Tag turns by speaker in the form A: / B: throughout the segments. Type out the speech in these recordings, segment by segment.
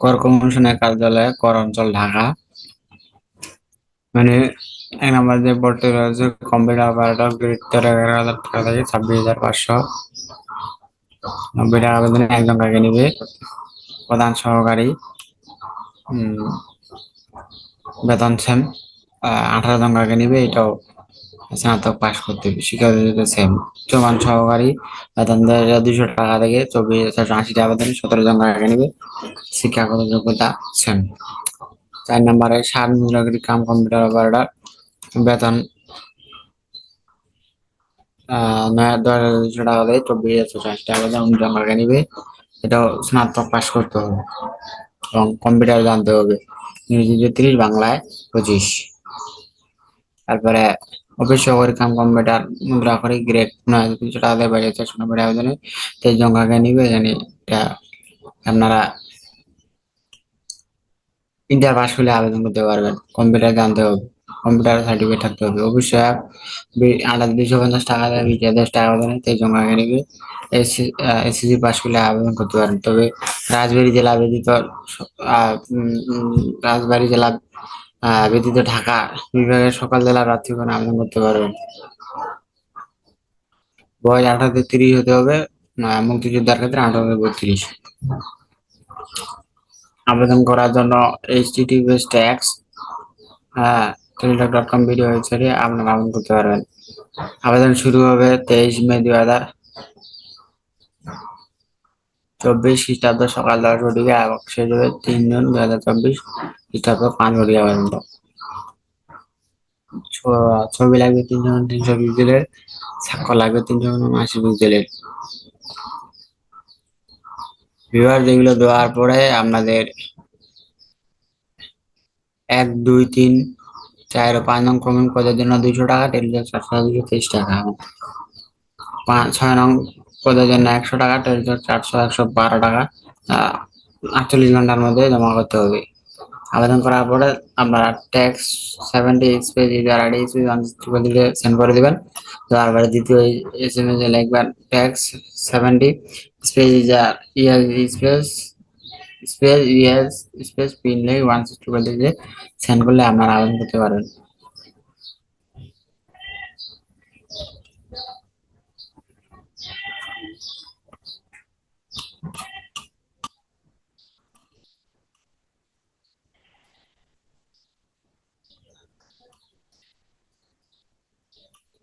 A: কর কমিশনের কার্যালয় কর অঞ্চল ঢাকা। মানে এক নম্বর যে ভর্তি রয়েছে কম্পিউটার অপারেটর গ্রেড এগারো হাজার টাকা থেকে ছাব্বিশ হাজার পাঁচশো। নব্বই টাকা একজন কাকে নিবে? প্রধান সহকারী বেতন সেম। আঠারো জন কাকে নিবে? এটাও স্নাতক পাশ করতে হবে। শিক্ষার্থীদের সেম সমান সহকারী বেতন দুশো টাকা থেকে চব্বিশ চারশো আশি টাকা বেতনে সতেরো জন কাকে নিবে। শিক্ষাগত যোগ্যতা সেম চার নম্বরে সাত মুদ্রাগিরি কাম কম্পিউটার অপারেটর বেতন দশ হাজার টাকা চব্বিশ হাজার টাকা জন এটাও স্নাতক পাশ করতে হবে এবং কম্পিউটার জানতে হবে। ইংরেজি ত্রিশ, বাংলায় পঁচিশ। তারপরে অফিস সহকারী কাম কম্পিউটার মুদ্রা করে গ্রেড নয় তিনশো টাকা দেয় বাইরে চারশো নব্বই আবেদনে তেইশ জন কাকে নিবে জানি, এটা আপনারা ইন্টার পাস হলে আবেদন করতে পারবেন। কম্পিউটার জানতে হবে, কম্পিউটার সার্টিফিকেট থাকতে হবে। অবশ্যই আঠাশ দুশো পঞ্চাশ টাকা দেয় বিশ দশ টাকা আবেদনে তেইশ জন কাকে নিবে। এসএসসি পাস করলে আবেদন করতে পারেন তবে রাজবাড়ী জেলা ব্যতীত রাজবাড়ী জেলা ব্যতীত ঢাকা বিভাগের সকল জেলার প্রার্থীগণ আবেদন করতে পারবেন। বয়স আঠারো তিরিশ হতে হবে মুক্তিযোদ্ধার ক্ষেত্রে আঠারো বত্রিশ। আবেদন করার জন্য এইচটিটিপিএস ট্যাক্স হ্যাঁ ডট কম ভিডিও ওয়েবসাইটে আপনারা আবেদন করতে পারবেন। আবেদন শুরু হবে তেইশ মে দুই হাজার চব্বিশ খ্রিস্টাব্দ সকাল দশ ঘটিকা এবং শেষ হবে তিন জুন দুই হাজার চব্বিশ খ্রিস্টাব্দ পাঁচ ঘটিকা পর্যন্ত ছবি লাগবে তিনজন তিনশো পিক্সেলের। স্বাক্ষর লাগবে তিনশো আশি পিক্সেলের। ভিউয়ার যেগুলো দেওয়ার পরে আপনাদের এক, দুই, তিন, চার ও পাঁচ নং ক্রমিক পদের জন্য দুইশো টাকা টেলিটক চারশো দুইশো তেইশ টাকা। পাঁচ, ছয় নং পদের জন্য একশো টাকা টেলিটক চারশো, একশো বারো টাকা আটচল্লিশ ঘণ্টার মধ্যে জমা করতে হবে। আবেদন করার পরে আপনারা tax seventy space user ID space দিলে সেন্ড করে দিবেন। তারপরে দ্বিতীয় এস এম এস এ লিখবেন tax seventy space user year space space yes space PIN লিখে ওয়ান সিক্সটি দিলে সেন্ড করলে আপনারা আবেদন করতে পারবেন।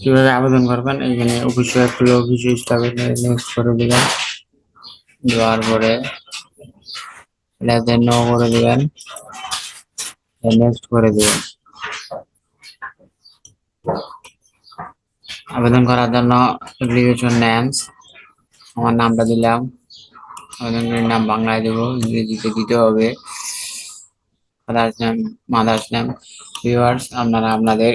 A: কীভাবে আবেদন করবেন? এখানে অফিসিয়াল খুলে অফিস স্টাফে নেক্সট করে দিবেন। দেওয়ার পরে এটাতে নো করে দিবেন। নেক্সট করে দিবেন। আবেদন করার জন্য অ্যাপ্লিকেশন নেমস আমার নামটা দিলাম। আবেদনকারীর নাম বাংলায় দেবো। ইংরেজিতে দিতে হবে। Father's name mother's name viewers আপনারা আপনাদের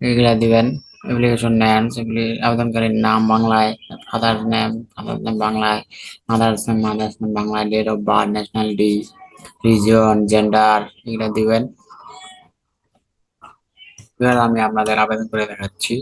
A: এগুলা দিবেন। অ্যাপ্লিকেশন নেন, সেগুলি আবেদনকারীর নাম বাংলায় ফাদার নেম ফাদার নেম বাংলায় মাদার্স নেম মাদার্স নেম বাংলায় date of birth nationality reason gender এগুলা দিবেন। এবার আমি আপনাদের আবেদন করে দেখাচ্ছি।